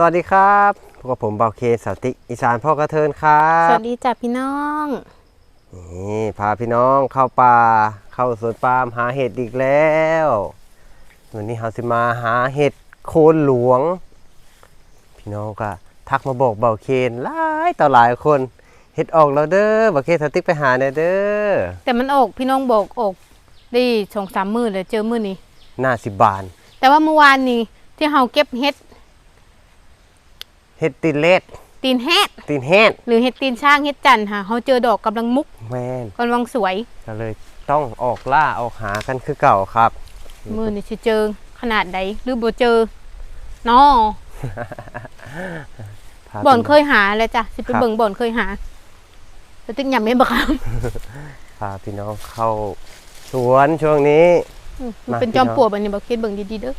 สวัสดีครับพบกับผมเบาเคสาวติกอีสานพ่อกระเทินครัสบวัสดีจ้ะพี่น้องนี่พาพี่น้องเข้าป่าเข้าสวนปาล์มหาเห็ดอีกแล้ววันนี้เราสิมาหาเห็ดโคนหลวง พี่น้องก็ทักมาบอกเบาเคนหลายต่อหลายคนเห็ดออกแล้วเด้อเบาเคนสาวติกไปหาแน่เด้อแต่มันออกพี่น้องบอกออกได้สองสามมือเลยเจอมือนี้หน้าสิบบาน แต่ว่าเมื่อวานนี้ที่เฮาเก็บเห็ด เห็ดตีนเลดตีนแฮดตีนแห้งหรือเห็ดตีนช่างเห็ดจันทร์ค่ะเฮาเจอดอกกำลังมุกแม่นกำลังสวยก็เลยต้องออกล่าออกหากันคือเก่าครับ มือนี่สิเจอขนาดใดหรือบ่เจอน้อพาบ่อนพี่เคยหาแล้วจ้ะสิไปครับเบิ่งบ่อนเคยหาแต่ติ๊กยังไม่บ่ครับพาพี่น้องเข้าสวนช่วงนี้มันมาเป็นพี่จอมน้องปลวกแบบนี้บ่คิดเบิ่งดีๆเด้อ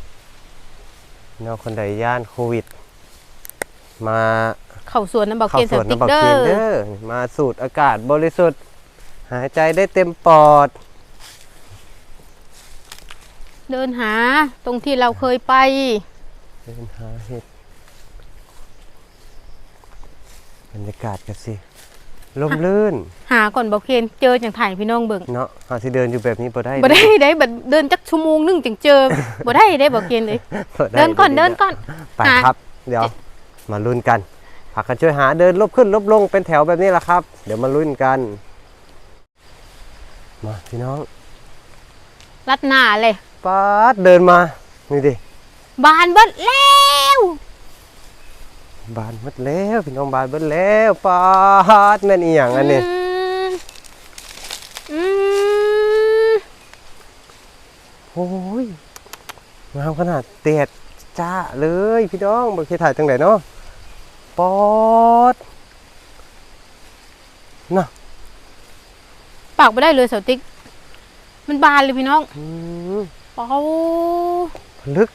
พี่น้องคนใดย่านโควิด มาเข้าสวนน้ำบ่เข้าเคนสสวนติ๊กน้ำบักเด้เคนอเด้อมาสูดอากาศบริสุทธิ์ หายใจได้เต็มปอด เดินหาตรงที่เราเคยไป เดินหาเห็ดบรรยากาศกันสิลมลื่น หาก่อนบ่เคนเจอจังถ่ายพี่น้องเบิ่งเนาะหาสิเดินอยู่แบบนี้บ่ได้บ่ได้ได้บัดเดินจักชั่วโมงหนึงจึงเจอบ่ได้ได้บ่เกณฑ์เลยบ่ไเดินก่อนเดินก่อนไปหาครับ เดี๋ยว มาลุ้นกันพากันช่วยหาเดินลบขึ้นลบลงเป็นแถวแบบนี้แหละครับ เดี๋ยวมาลุ้นกัน มาพี่น้องรัดหน้าเลยป๊าดเดินมา นี่ดิบานเบิดแล้วบานหมดแล้วพี่น้องบานหมดแล้วป๊าดแม่นอีหยังอันนี้มอืมโอ้ยงามขนาดเตียดจ้าเลยพี่น้องบ่เคยถ่ายจังไดเนาะ ป๊อดน่ะปากบ่ได้เลยเสาติ๊ก มันบานเลยพี่น้องอืมเป้าลึก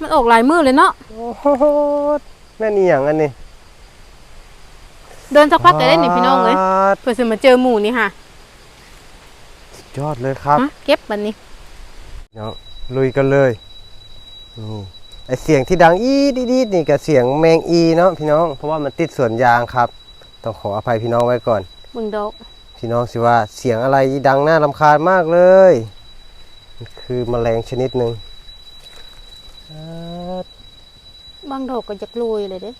มันออกหลายมือเลยเนาะ โอ้โหแม่นอีหยังอันนี้เดินสักพักก็ได้นี่พี่น้องเอ้ยป๊าดเพื่อสิมาเจอหมู่นี่ค่ะสุดยอดเลยครับ ฮะเก็บบัดนี้เนาะลุยกันเลยนี่ ไอเสียงที่ดังอีดีดีๆนี่กับเสียงแมงอีเนาะพี่น้อง เพราะว่ามันติดสวนยางครับ ต้องขออภัยพี่น้องไว้ก่อนเบิ่งดอกพี่น้องสิว่าเสียงอะไรดังน่ารำคาญมากเลยมันคือแมลงชนิดหนึ่งอ่าบางดอกก็จักโรยเลยเด้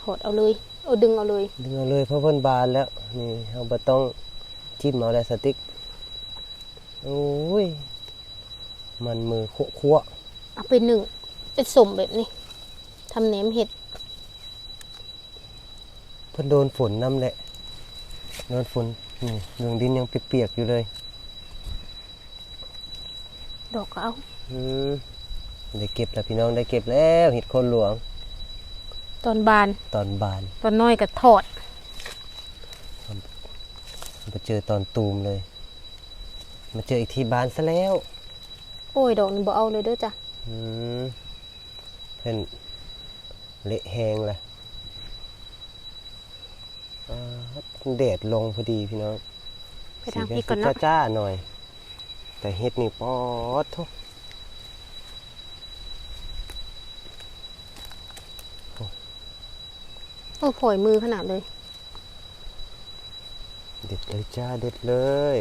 ถอดเอาเลยเอาดึงเอาเลย ดึงเอาเลยเพราะเพิ่นบานแล้ว นี่เราบ่ต้องจิ้มเอาได้สติ๊กโอ้ย มันมือคั่ว เอาไปหนึ่งเป็นสมแบบนี้ทำแหนมเห็ดๆเพิ่นโดนฝนน้ำแหละ โดนฝนนี่เรื่องดินยังเปียกๆอยู่เลยดอกก็เอาอืมได้เก็บแล้วพี่น้องได้เก็บแล้วเห็ดโคนหลวงตอนบานตอนบานตอนน้อยก็ถอดมาเจอตอนตูมเลย มาเจออีกทีบานซะแล้ว โอ้ยดอกนี่บ่เอาเลยเด้อจ้ะอืม เพิ่นเละแหงเลยอ่าแดดลงพอดีพี่น้องไปทางสีพี่ก่อนสิเนาะจ้าๆหน่อย แต่เฮ็ดนี่ป๊อดทุกโอ้ผอยมือขนาดเลย เด็ดเลยจ้า เด็ดเลย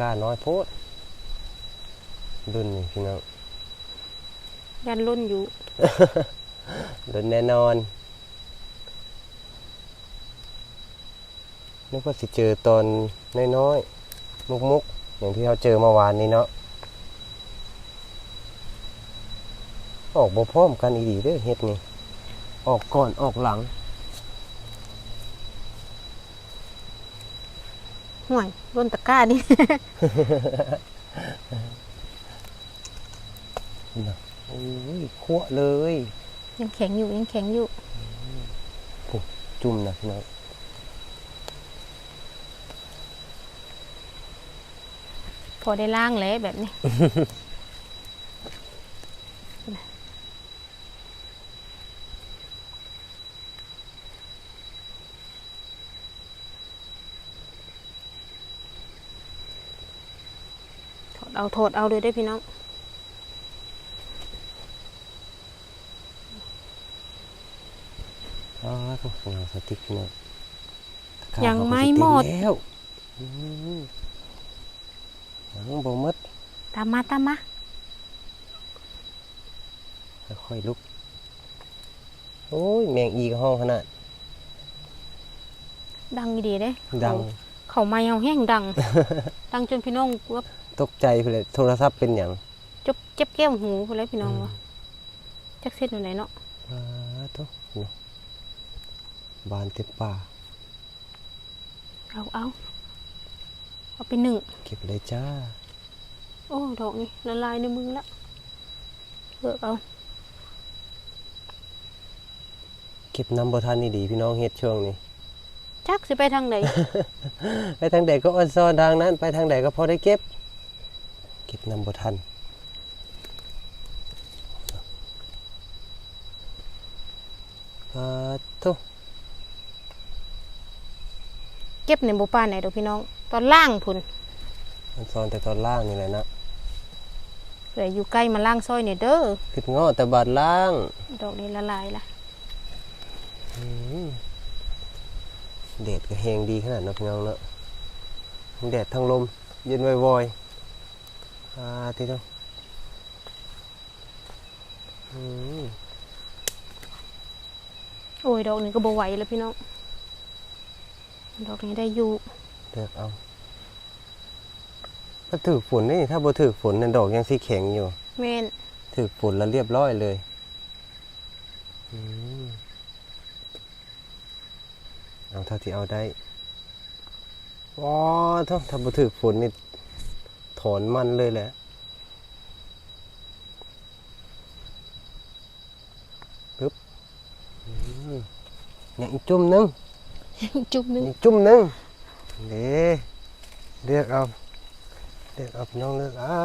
ก้าน้อยโพดดุนนี่พี่น้องยันรุ่นอยู่ดุนแน่นอนนึกว่าสิเจอตอนน้อยๆมุกๆ อย่างที่เราเจอเมื่อวานนี้เนาะออกบ่พร้อมกันอีดีเด้อเฮ็ดนี่ ออกก่อนออกหลัง ห่วยร่นตะกร้านี่โอ้ยคั่วเลย ยังแข็งอยู่ยังแข็งอยู่ จุ่มนะพี่น้องพอได้ล่างแล้วแบบนี้ เอาถอดเอาเลยได้อพี่น้องอ๋อต้องหนังสติ๊กพี่น้องตะกร้ายังเขาก็ไม่สิหมดเต็แล้วอืมยังบ่หมดตามมาตามมาค่อยๆลุก โอ้ย แมงอีกห้องขนาด ดังดีเด้ ดัง เขาไม่เอาแห้งดัง ดังจนพี่น้องว่าตกใจเลยโทรศัพท์เป็นอย่างจบเจ็บแก้วหูไปเลยพี่น้องว่าจักเส้นอยู่ไหนเนาะว้าทุกบานเต็มป่าเอาเอาเอาไปหนึ่งเก็บเลยจ้า โอ้ดอกนี่ละลายในมือละเลือกเอาเก็บน้ำบ่ทันนี่ดีพี่น้องเฮ็ดช่วงนี้ จักสิไปทางไหน ไปทางใดก็ออนซอนทางนั้น ไปทางใดก็พอได้เก็บ เก็บน้ำบ่ทันอ่าทุกเก็บในหมู่บ้านไหนดอกพี่น้อง ตอนล่างพุ่นออนซอนแต่ตอนล่างนี่แหละนะเลยอยู่ใกล้มาล่างซอยเนี่ยเด้อขึ้นงอแต่บาดล่าง ดอกนี้ละลายละ อืม แดดก็แหงดีขนาดนักเงาเนาะทั้งแดดทั้งลมเย็นวอยๆอ่าทีเดียวอืมโอ้ยดอกนี้ก็บ่ไหวแล้วพี่น้อง ดอกนี้ได้อยู่เลือกเอาถ้าถือฝนนี่ถ้าบ่ถือฝนนั่นดอกยังสีแข็งอยู่แม่นถือฝนแล้วเรียบร้อยเลยอืม เอาเท่าที่เอาได้ว้าถ้าถ้าบ่ถือฝนนี่ถอนมันเลยแหละปึ๊บอืมอย่างอีกจุ่มหนึงจุ๊บหนึงอีกจุ่มหนึงเด้เลือกเอาเลือกเอาพี่น้องเลือกเอา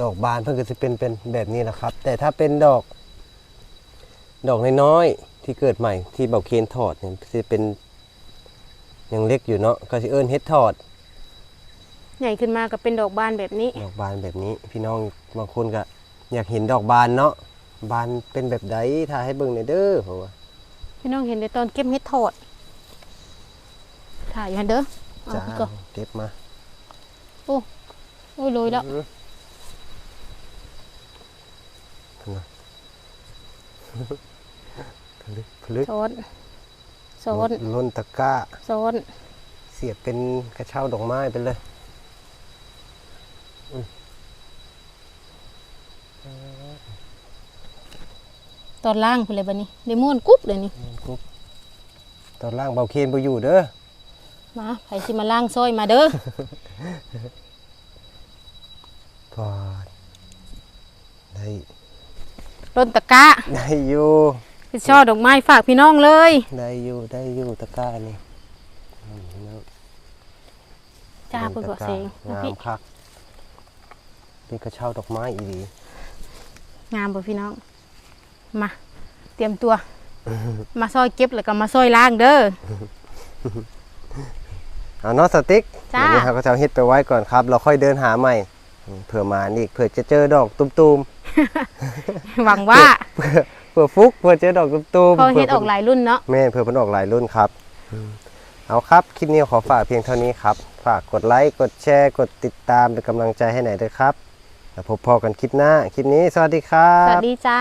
ดอกบานเพิ่นก็จะเป็นเป็นแบบนี้แหละครับ แต่ถ้าเป็นดอก ดอกน้อยๆ ที่เกิดใหม่ที่เบาเคนถอดเนี่ยจะเป็นยังเล็กอยู่เนาะก็สิเอิ้นเฮ็ดถอดใหญ่ขึ้นมาก็เป็นดอกบานแบบนี้ ดอกบานแบบนี้ พี่น้องบางคนก็อยากเห็นดอกบานเนาะบานเป็นแบบใดถ้าให้เบิ่งหน่อยเด้อเพราะว่าพี่น้องเห็นในตอนเก็บเห็ดถอดถ่ายอยู่หันเด้อเอาจ้าพี่ก็เก็บมาโอ้ยโรยแล้วอืมนะพ ลึกพลึกซ้อนซ้อนล้นตะกร้าซ้อนเสียบเป็นกระเช้าดอกไม้ไปเลยตอนล่างพุ่นเลยบัดนี้ได้ม่วนกุ๊บเลยนี่มันกุ๊บตอนล่างเบาเคนไปอยู่เด้อมาใครสิมาล่างซอยมาเด้อพอดได้ต้นตะกร้าได้อยู่ พี่ช่อดอกไม้ฝากพี่น้องเลย ได้อยู่ได้อยู่ตะกร้านี่อืมเนาะจ้าเพิ่นก็เสงงามพี่คักเป็นกระเช้าดอกไม้อีดีงามบ่พี่น้อง มา เตรียมตัว มาซอยเก็บแล้วก็มาซอยล้างเด้อ เอาเนาะสติ๊กจ้า เดี๋ยวนี้เราก็จะเอาเฮ็ดไปไว้ก่อนครับ เราค่อยเดินหาใหม่อืมเผื่อมาอีกเผื่อจะเจอดอกตุ้มหวังว่าๆเผื่อ เผื่อฟุกเผื่อเจอดอกตุ้มๆพอเฮ็ดออกผื่หลายรุ่นเนาะแม่เผื่อมันออกหลายรุ่นครับอืมเอาครับคลิปนี้ขอฝากเพียงเท่านี้ครับ ฝากกดไลค์กดแชร์กดติดตามเป็นกำลังใจให้หน่อยด้วยครับแล้วพบพอกันคลิปหน้าคลิปนี้สวัสดีครัสวับสดีจ้า